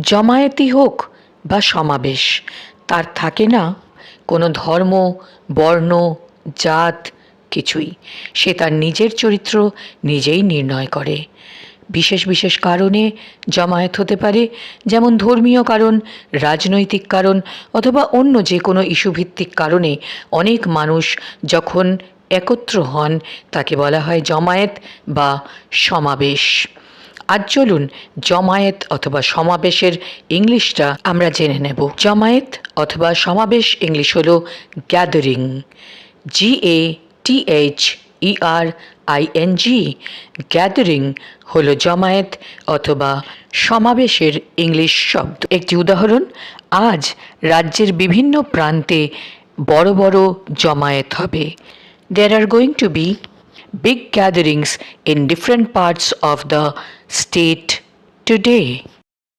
জমায়েতি হোক বা সমাবেশ, তার থাকে না কোনো ধর্ম, বর্ণ, জাত কিছুই। সে তার নিজের চরিত্র নিজেই নির্ণয় করে। বিশেষ বিশেষ কারণে জমায়েত হতে পারে, যেমন ধর্মীয় কারণ, রাজনৈতিক কারণ অথবা অন্য যে কোনো ইস্যুভিত্তিক কারণে অনেক মানুষ যখন একত্র হন, তাকে বলা হয় জমায়েত বা সমাবেশ। আজ চলুন জমায়েত অথবা সমাবেশের ইংলিশটা আমরা জেনে নেব। জমায়েত অথবা সমাবেশ ইংলিশ হলো gathering G A T H E R I N G gathering হলো জমায়েত অথবা সমাবেশের ইংলিশ শব্দ। একটি উদাহরণ, আজ রাজ্যের বিভিন্ন প্রান্তে বড় বড় জমায়েত হবে। There are going to be big gatherings in different parts of the state today.